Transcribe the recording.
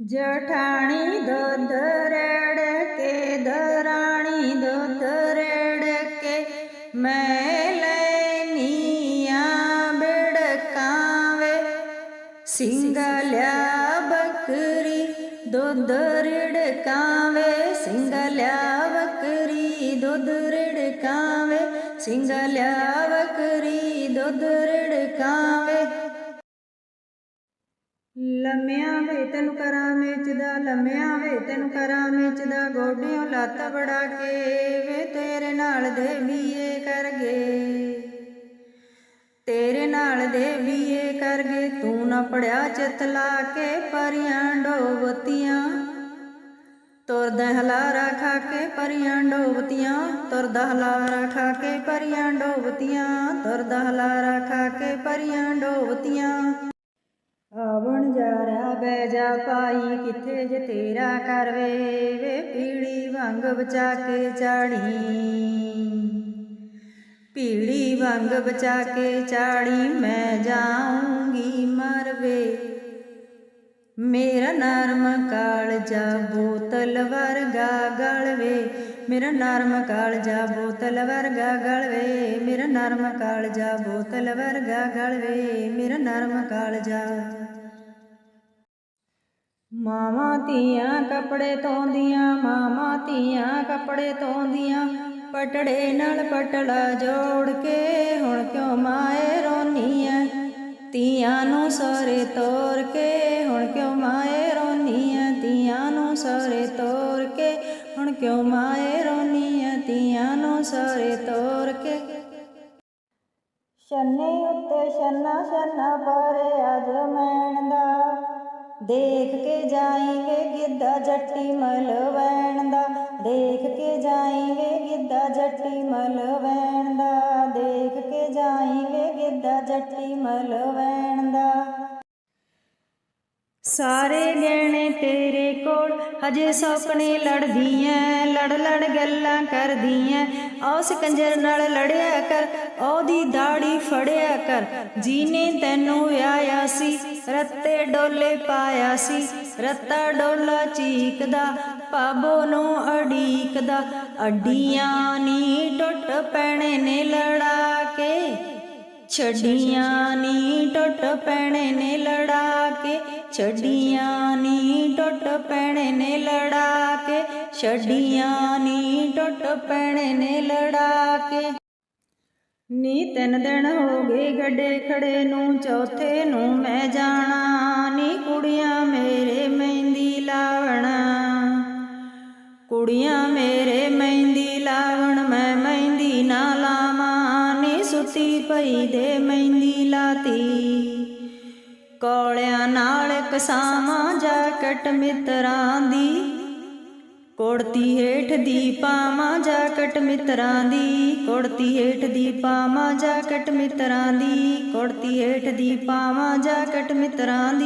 જઠાણી ધોધરેડ કે ધરાણી ધોધરેડ કે મેલનિયા બેડકાવે, સિંગલ્યા બકરી દોધરેડ કાવે સિંગલ્યા બકરી દોધરેડ કાવે સિંગલ્યા બકરી દોધરેડ કાવે ਲੰਮਿਆਂ ਵੇ ਤੈਨੂੰ ਕਰਾਂ ਮੇਚਦਾ, ਲੰਮਿਆਂ ਵੇ ਤੈਨੂੰ ਕਰਾਂ ਮੇਚਦਾ, ਗੋਡਿਓ ਲੱਤ ਬੜਾ ਕੇ ਵੇ ਤੇਰੇ ਨਾਲ ਦੇ ਵੀਏ ਕਰ ਗਏ ਤੇਰੇ ਨਾਲ ਦੇ ਵੀਏ ਕਰ ਗਏ ਤੂੰ ਨਾ ਪੜਿਆ ਚਿੱਤ ਲਾ ਕੇ ਪਰੀਆਂ ਡੋਬਤੀਆਂ। ਤੁਰਦਾ ਹਲਾਰਾ ਖਾ ਕੇ ਪਰੀਆਂ ਡੋਬਤੀਆਂ, ਤੁਰਦਾ ਹਲਾਰਾ ਖਾ ਕੇ ਪਰੀਆਂ ਡੋਬਤੀਆਂ, ਤੁਰਦਾ ਹਲਾਰਾ ਖਾ ਕੇ ਪਰੀਆਂ ਡੋਬਤੀਆਂ। ਜਾਰਾ ਜਾ ਪਾਈ ਕਿਥੇ ਜੇ ਤੇਰਾ ਕਰਵੇ ਵੇ ਪੀੜੀ ਵਾਂਗ ਬਚਾ ਕੇ ਚਾੜੀ ਪੀੜੀ ਵਾਂਗ ਬਚਾ ਕੇ ਚਾੜੀ ਮੈਂ ਜਾਊਂਗੀ ਮਰਵੇ ਮੇਰਾ ਨਰਮ ਕਾਲਜਾ ਬੋਤਲ ਵਰਗਾ ਗਲਵੇ ਮੇਰਾ ਨਰਮ ਕਾਲਜਾ ਬੋਤਲ ਵਰਗਾ ਗਲਵੇ ਮੇਰਾ ਨਰਮ ਕਾਲਜਾ ਬੋਤਲ ਵਰਗਾ ਗਲਵੇ ਮੇਰਾ ਨਰਮ ਕਾਲਜਾ ਮਾਵਾਂ ਧੀਆਂ ਕੱਪੜੇ ਧੋਂਦੀਆਂ, ਮਾਵਾਂ ਧੀਆਂ ਕੱਪੜੇ ਧੋਂਦੀਆਂ, ਪਟੜੇ ਨਾਲ ਪਟਲਾ ਜੋੜ ਕੇ ਹੁਣ ਕਿਉਂ ਮਾਏ ਰੋਨੀ ਐ ਧੀਆਂ ਨੂੰ ਸਰੇ ਤੋਰ ਕੇ ਹੁਣ ਕਿਉਂ ਮਾਏ ਰੋਨੀ ਐ ਧੀਆਂ ਨੂੰ ਸਰੇ ਤੋਰ ਕੇ ਹੁਣ ਕਿਉਂ ਮਾਏ ਰੋਨੀ ਐ ਧੀਆਂ ਨੂੰ ਸਰੇ ਤੋਰ ਕੇ ਸ਼ਨੇ ਉੱਤੇ ਸ਼ਨਾ ਛੰਨਾ ਪਰੇ ਅਜ ਮੈਣ ਦੇਖ ਕੇ ਜਾਈ ਵੇ ਗਿੱਧਾ ਜੱਟੀ ਮਲਵੈਣ ਦਾ, ਦੇਖ ਕੇ ਜਾਈ ਵੇ ਗਿੱਧਾ ਜੱਟੀ ਮਲਵੈਣ ਦਾ, ਦੇਖ ਕੇ ਜਾਈ ਵੇ ਗਿੱਧਾ ਜੱਟੀ ਮਲਵੈਣ ਦਾ। ਸਾਰੇ ਗਹਿਣੇ ਤੇਰੇ ਕੋਲ ਹਜੇ ਸੌਕਣੇ ਲੜਦੀਆਂ ਲੜ ਲੜ ਗੱਲਾਂ ਕਰਦੀਆਂ। ਉਸ ਕੰਜਰ ਨਾਲ ਲੜਿਆ ਕਰ ਉਹਦੀ ਦਾੜੀ ਫੜਿਆ ਕਰ। ਜੀਨੇ ਤੈਨੂੰ ਵਿਆਹਿਆ ਸੀ ਰੱਤੇ ਡੋਲੇ ਪਾਇਆ ਸੀ। ਰੱਤਾ ਡੋਲਾ ਚੀਕਦਾ ਪਾਬੋ ਨੂੰ ਅੜੀਕਦਾ। ਅੱਡੀਆਂ ਨੀ ਟੁੱਟ ਪੈਣੇ ਨੇ ਲੜਾ ਕੇ ਛੱਡੀਆਂ ਨੀ ਟੁੱਟ ਪੈਣੇ ਨੇ ਕੇ ਛੱਡੀਆਂ ਨੀ ਟੁੱਟ ਪੈਣੇ ਨੇ ਲੜਾ ਕੇ ਛੱਡੀਆਂ ਨੀ ਟੁੱਟ ਪੈਣੇ ਨੇ ਲੜਾ ਕੇ ਨੀ ਤਿੰਨ ਦਿਨ ਹੋ ਗਏ ਗੱਡੇ ਖੜੇ ਨੂੰ, ਚੌਥੇ ਨੂੰ ਮੈਂ ਜਾਣਾ ਨੀ ਕੁੜੀਆਂ ਮੇਰੇ ਮਹਿੰਦੀ ਲਾਵਣਾ। ਕੁੜੀਆਂ ਮੇਰੇ ਮਹਿੰਦੀ ਲਾਵਣ ਮੈਂ ਮਹਿੰਦੀ ਨਾ ਲਾਵਾਂ, ਨੀ ਸੁੱਤੀ ਪਈ ਦੇ ਮਹਿੰਦੀ ਲਾਤੀ। ਕੋਲਿਆਂ ਨਾਲ ਕਸਾਵਾਂ ਜਾਕਟ ਮਿੱਤਰਾਂ ਦੀ। ਕੁੜਤੀ ਹੇਠ ਦੀ ਪਾਵਾਂ ਜਾਕਟ ਮਿੱਤਰਾਂ ਦੀ। ਕੁੜਤੀ ਹੇਠ ਦੀ ਪਾਵਾਂ ਜਾਕਟ ਮਿੱਤਰਾਂ ਦੀ। ਕੁੜਤੀ ਹੇਠ ਦੀ ਪਾਵਾਂ ਜਾਕਟ ਮਿੱਤਰਾਂ ਦੀ।